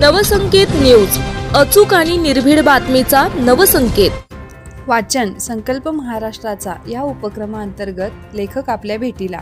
Navsanket news. अचूक आणि निर्भीड बातमीचा नवसंकेत. वाचन संकल्प महाराष्ट्राचा या उपक्रमाअंतर्गत लेखक आपल्या भेटीला.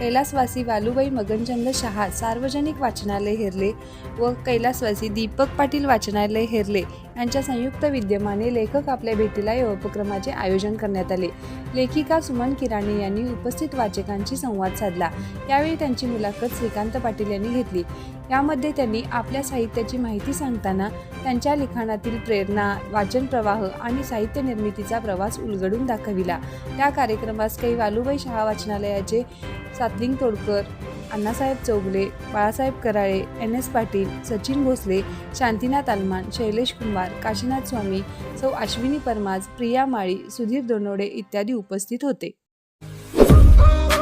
कैलासवासी वालुबाई मगनचंद शहा सार्वजनिक वाचनालय हेरले व कैलासवासी दीपक पाटील वाचनालय हेरले यांच्या संयुक्त विद्यमाने लेखक आपल्या भेटीला या उपक्रमाचे आयोजन करण्यात आले. लेखिका सुमन किराणे यांनी उपस्थित वाचकांशी संवाद साधला. यावेळी त्यांची मुलाखत श्रीकांत पाटील यांनी घेतली. यामध्ये त्यांनी आपल्या साहित्याची माहिती सांगताना त्यांच्या लिखाणातील प्रेरणा वाचन प्रवाह आणि साहित्य निर्मितीचा प्रवास उलगडून दाखविला. त्या कार्यक्रमास काही वालुबाई शहा वाचनालयाचे सातलिंग तोडकर अण्णासाहेब चौगले बाळासाहेब कराळे एन एस पाटील सचिन भोसले शांतीनाथ अलमान शैलेश कुंभार काशीनाथ स्वामी सौ अश्विनी परमाज प्रिया माळी सुधीर दोनोडे इत्यादी उपस्थित होते.